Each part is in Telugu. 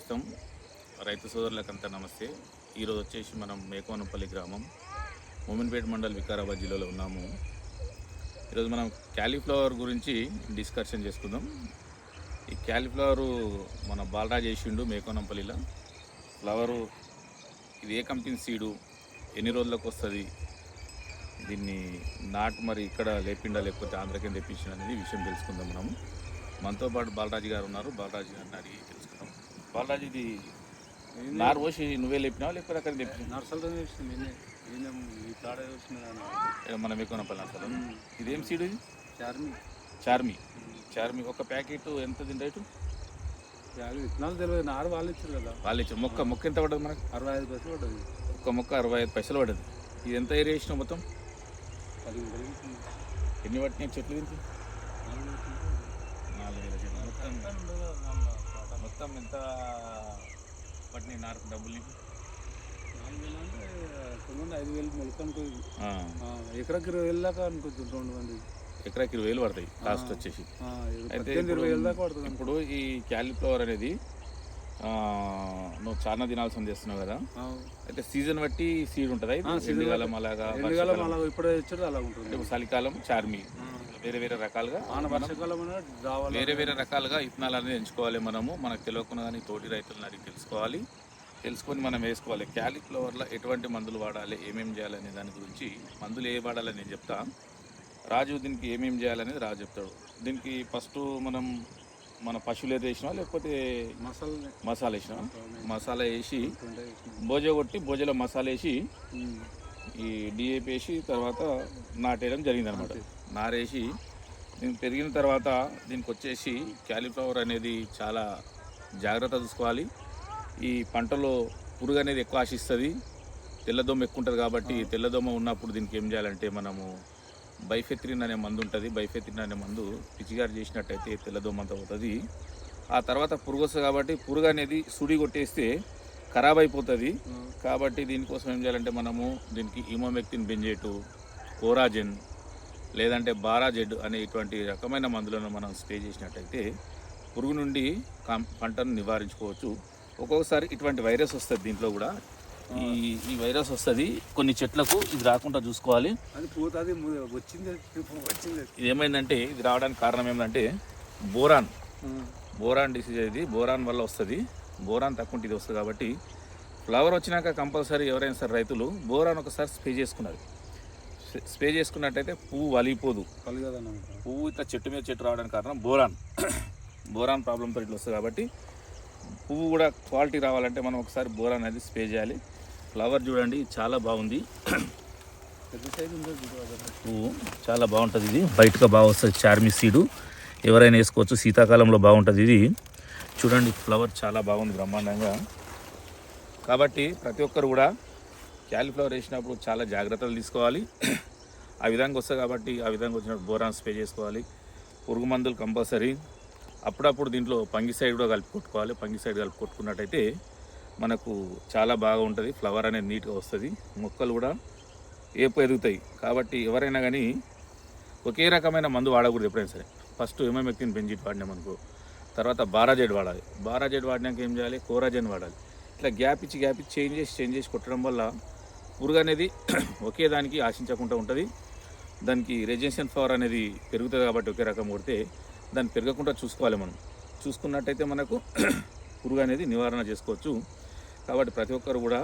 చేస్తాం రైతు సోదరులకంతా నమస్తే. ఈరోజు వచ్చేసి మనం మేకోనపల్లి గ్రామం మోమిన్పేట మండల్ వికారాబాద్ జిల్లాలో ఉన్నాము. ఈరోజు మనం క్యాలీఫ్లవర్ గురించి డిస్కషన్ చేసుకుందాం. ఈ క్యాలీఫ్లవరు మన బాలరాజ్ చేసిండు మేకోనంపల్లిలో ఫ్లవరు ఇది ఏ కంపెనీ సీడు? ఎన్ని రోజులకు వస్తుంది? దీన్ని నాటు మరి ఇక్కడ లేపిండా లేకపోతే ఆంధ్రకేం తెప్పించిన అనేది విషయం తెలుసుకుందాం మనము మనతో పాటు బాలరాజు గారు ఉన్నారు. బాలరాజు గారిని అడిగి బాలరాజు ఇది నారు పోసి నువ్వే లేపినావా లేకపోతే అక్కడ వచ్చిన మన మేకోనపల్లి అసలు ఇదేం సీడు ఇది? చార్మి. చార్మి. చార్మి. ఒక ప్యాకెట్ ఎంత దీని రేటు? విత్తనాలు తెలియదు నారు వాళ్ళు ఇచ్చారు కదా. వాళ్ళు ఇచ్చిన మొక్క మొక్క ఎంత పడ్డది మనకు? అరవై ఐదు పైసలు పడ్డది. ఒక్క మొక్క అరవై ఐదు పైసలు పడ్డది. ఇది ఎంత ఏరియా వేసినావు మొత్తం? పది. ఎన్ని పట్టినాయి చెట్లు దీనికి? నాలుగు వేల మొత్తం. మొత్తం ఎంత పట్టినాయి నాలుగు డబ్బులు కొంతమంది ఐదు వేలు మొలక అనుకోదు ఆ, ఎకరాకి ఇరవై వేలు దాకా అనుకోవచ్చు రెండు మంది ఎకరాకి ఇరవై వేలు పడతాయి కాస్ట్ వచ్చేసి. అయితే ఇరవై వేలు దాకా పడుతుంది ఇప్పుడు ఈ క్యాలీఫ్లవర్ అనేది నువ్వు చాలా దినాల్సిన చేస్తున్నావు కదా? అయితే సీజన్ బట్టి సీడ్ ఉంటుందా? ఎండాకాలం అలాగా ఇప్పుడే ఇచ్చాడు అలా ఉంటుంది. చలికాలం చార్మి. వేరే వేరే రకాలుగా వేరే వేరే రకాలుగా ఇత్తనాలు అనేది ఎంచుకోవాలి మనము. మనకు తెలియకుండా కానీ తోటి రైతులను అడిగి తెలుసుకోవాలి. తెలుసుకొని మనం వేసుకోవాలి. క్యాలీఫ్లవర్లో ఎటువంటి మందులు వాడాలి ఏమేమి చేయాలనే దాని గురించి మందులు ఏ వాడాలని నేను చెప్తా. రాజు దీనికి ఏమేమి చేయాలనేది రాజు చెప్తాడు. దీనికి ఫస్ట్ మనం మన పశువులు ఏదో వేసినా లేకపోతే మసాలా మసాలా వేసినా మసాలా వేసి. భోజ కొట్టి భోజలో మసాలా వేసి. ఈ డిఏపి వేసి తర్వాత నాటేయడం జరిగింది అనమాట నారేసి దీనికి పెరిగిన తర్వాత దీనికి వచ్చేసి క్యాలీఫ్లవర్ అనేది చాలా జాగ్రత్త చూసుకోవాలి. ఈ పంటలో పురుగు అనేది ఎక్కువ ఆశిస్తుంది. తెల్లదోమ ఎక్కువ ఉంటుంది కాబట్టి తెల్లదోమ ఉన్నప్పుడు దీనికి ఏం చేయాలంటే మనము బైఫెత్రిన్ అనే మందు ఉంటుంది. బైఫెత్రిన్ అనే మందు పిచిగారు చేసినట్టయితే తెల్లదోమ అంతా పోతుంది. ఆ తర్వాత పురుగు వస్తుంది కాబట్టి పురుగు అనేది సుడి కొట్టేస్తే ఖరాబ్ అయిపోతుంది కాబట్టి దీనికోసం ఏం చేయాలంటే మనము దీనికి ఇమోమెక్టిన్ బెంజేటు కోరాజెన్ లేదంటే బారాజెడ్ అనే ఇటువంటి రకమైన మందులను మనం స్ప్రే చేసినట్టయితే పురుగు నుండి కం పంటను నివారించుకోవచ్చు. ఒక్కొక్కసారి ఇటువంటి వైరస్ వస్తుంది దీంట్లో కూడా. ఈ ఈ వైరస్ వస్తుంది. కొన్ని చెట్లకు ఇది రాకుండా చూసుకోవాలి. అది పోతుంది వచ్చింది వచ్చింది. ఇది ఏమైందంటే ఇది రావడానికి కారణం ఏంటంటే బోరాన్. బోరాన్ డిసీజ్ ఇది బోరాన్ వల్ల వస్తుంది. బోరాన్ తక్కువ ఉంటే ఇది వస్తుంది కాబట్టి ఫ్లవర్ వచ్చినాక కంపల్సరీ ఎవరైనా సరే రైతులు బోరాన్ ఒకసారి స్ప్రే చేసుకున్నారు. స్ప్రే- చేసుకున్నట్టయితే పువ్వు వలిగిపోదు. పువ్వు ఇట్లా చెట్టు మీద చెట్టు రావడానికి కారణం బోరాన్. బోరాన్ ప్రాబ్లంతో ఇట్లా వస్తుంది కాబట్టి పువ్వు కూడా క్వాలిటీ రావాలంటే మనం ఒకసారి బోరాన్ అనేది స్ప్రే చేయాలి. ఫ్లవర్ చూడండి చాలా బాగుంది. పువ్వు చాలా బాగుంటుంది ఇది. బయటగా బాగా వస్తుంది చార్మి సీడు. ఎవరైనా వేసుకోవచ్చు. శీతాకాలంలో బాగుంటుంది ఇది. చూడండి ఫ్లవర్ చాలా బాగుంది బ్రహ్మాండంగా. కాబట్టి ప్రతి ఒక్కరు కూడా క్యాలీఫ్లవర్ వేసినప్పుడు చాలా జాగ్రత్తలు తీసుకోవాలి. ఆ విధంగా వస్తుంది కాబట్టి ఆ విధంగా వచ్చినప్పుడు బోరాన్ స్ప్రే చేసుకోవాలి. పురుగు మందులు కంపల్సరీ. అప్పుడప్పుడు దీంట్లో పంగిసైడ్ కూడా కలిపి కొట్టుకోవాలి. పంగిసైడ్ కలిపి కొట్టుకున్నట్టయితే మనకు చాలా బాగా ఉంటుంది. ఫ్లవర్ అనేది నీట్గా వస్తుంది. మొక్కలు కూడా ఏపు ఎదుగుతాయి. కాబట్టి ఎవరైనా కానీ ఒకే రకమైన మందు వాడకూడదు ఎప్పుడైనా సరే. ఫస్ట్ ఏమేమి వ్యక్తిని బెంజిట్ వాడినాం అనుకో తర్వాత బారాజెడ్ వాడాలి. బారాజెడ్ వాడినాక ఏం చేయాలి? కోరాజెన్ వాడాలి. ఇట్లా గ్యాప్ ఇచ్చి గ్యాప్ ఇచ్చి చేంజ్ చేసి చేంజ్ చేసి కొట్టడం వల్ల పురుగు అనేది ఒకే దానికి ఆశించకుండా ఉంటుంది. దానికి రెజెన్షన్ ఫ్లవర్ అనేది పెరుగుతుంది కాబట్టి ఒకే రకం కొడితే దాన్ని పెరగకుండా చూసుకోవాలి మనం. చూసుకున్నట్టయితే మనకు పురుగు అనేది నివారణ చేసుకోవచ్చు. కాబట్టి ప్రతి ఒక్కరు కూడా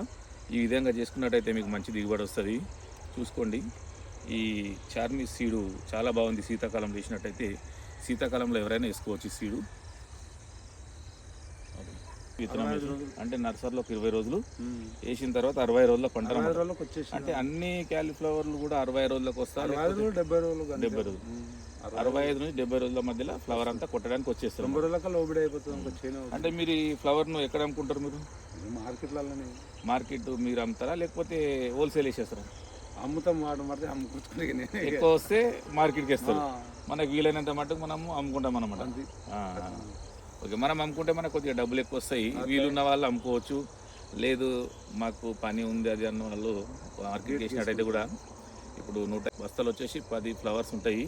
ఈ విధంగా చేసుకున్నట్టయితే మీకు మంచి దిగుబడి వస్తుంది. చూసుకోండి. ఈ చార్మి సీడు చాలా బాగుంది. శీతాకాలం వేసినట్టయితే శీతాకాలంలో ఎవరైనా వేసుకోవచ్చు ఈ సీడు. విత్తనం. అంటే నర్సరీలోకి ఇరవై రోజులు. వేసిన తర్వాత అరవై రోజుల పంట అంటే అన్ని క్యాలీఫ్లవర్లు కూడా అరవై రోజులకు వస్తారు డెబ్బై రోజులు. డెబ్బై రోజులు. అరవై ఐదు నుంచి డెబ్బై రోజుల మధ్యలో ఫ్లవర్ అంతా కొట్టడానికి వచ్చేస్తారు రోజులకి లోబడి అయిపోతుంది అంటే మీరు ఈ ఫ్లవర్ను ఎక్కడ అమ్ముకుంటారు మీరు? మార్కెట్లలోనే. మార్కెట్ మీరు అమ్ముతారా లేకపోతే హోల్సేల్ వేసేస్తారా? అమ్ముతాం వాడు అమ్ముకుంటున్నాయి నేనే. ఎక్కువ వస్తే మార్కెట్కి వేస్తారు. మనకు వీలైనంత మటుకు మనము అమ్ముకుంటాం. ఆ, ఓకే మనం అమ్ముకుంటే మనకు కొద్దిగా డబ్బులు ఎక్కువ వస్తాయి. వీలున్న వాళ్ళు అమ్ముకోవచ్చు. లేదు మాకు పని ఉంది అది అన్న వాళ్ళు మార్కెట్ చేసినట్టయితే కూడా ఇప్పుడు నూట బస్తాలు వచ్చేసి పది ఫ్లవర్స్ ఉంటాయి.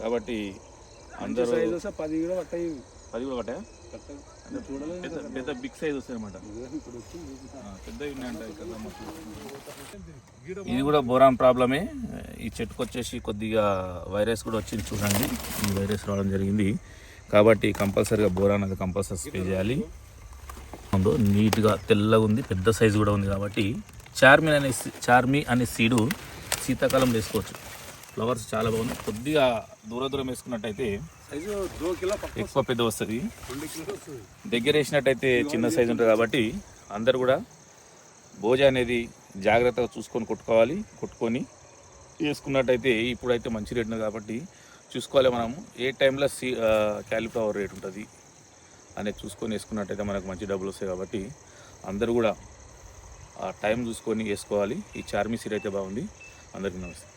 కాబట్టి అందరూ పది కూడా పట్టాయి పది కూడా పట్టాయా పెద్ద పెద్ద బిగ్ సైజ్ వస్తాయి అనమాట ఇప్పుడు వచ్చి పెద్ద ఇది కూడా బోరాన్ ప్రాబ్లమే. ఈ చెట్టుకు వచ్చేసి కొద్దిగా వైరస్ కూడా వచ్చింది చూడండి. ఈ వైరస్ రావడం జరిగింది. కాబట్టి కంపల్సరీగా బోరాన్ అది కంపల్సరీ స్ప్రే చేయాలి. ఉందో నీట్గా తెల్లగా ఉంది పెద్ద సైజు కూడా ఉంది కాబట్టి చార్మి అనే చార్మి అనే సీడు శీతాకాలం వేసుకోవచ్చు. ఫ్లవర్స్ చాలా బాగుంది కొద్దిగా దూర దూరం వేసుకున్నట్టయితే ఎక్కువ పెద్ద వస్తుంది. దగ్గర వేసినట్టయితే చిన్న సైజు ఉంటుంది కాబట్టి అందరు కూడా భోజ అనేది జాగ్రత్తగా చూసుకొని కొట్టుకోవాలి కొట్టుకొని వేసుకున్నట్టయితే ఇప్పుడైతే మంచి రేట్ ఉంది కాబట్టి చూసుకోవాలి మనము. ఏ టైంలో సీ క్యాలిఫ్లవర్ రేట్ ఉంటుంది అనేది చూసుకొని వేసుకున్నట్టయితే మనకు మంచి డబ్బులు వస్తాయి కాబట్టి అందరూ కూడా ఆ టైం చూసుకొని వేసుకోవాలి. ఈ చార్మీ సీడ్ అయితే బాగుంది. అందరికీ నమస్తే.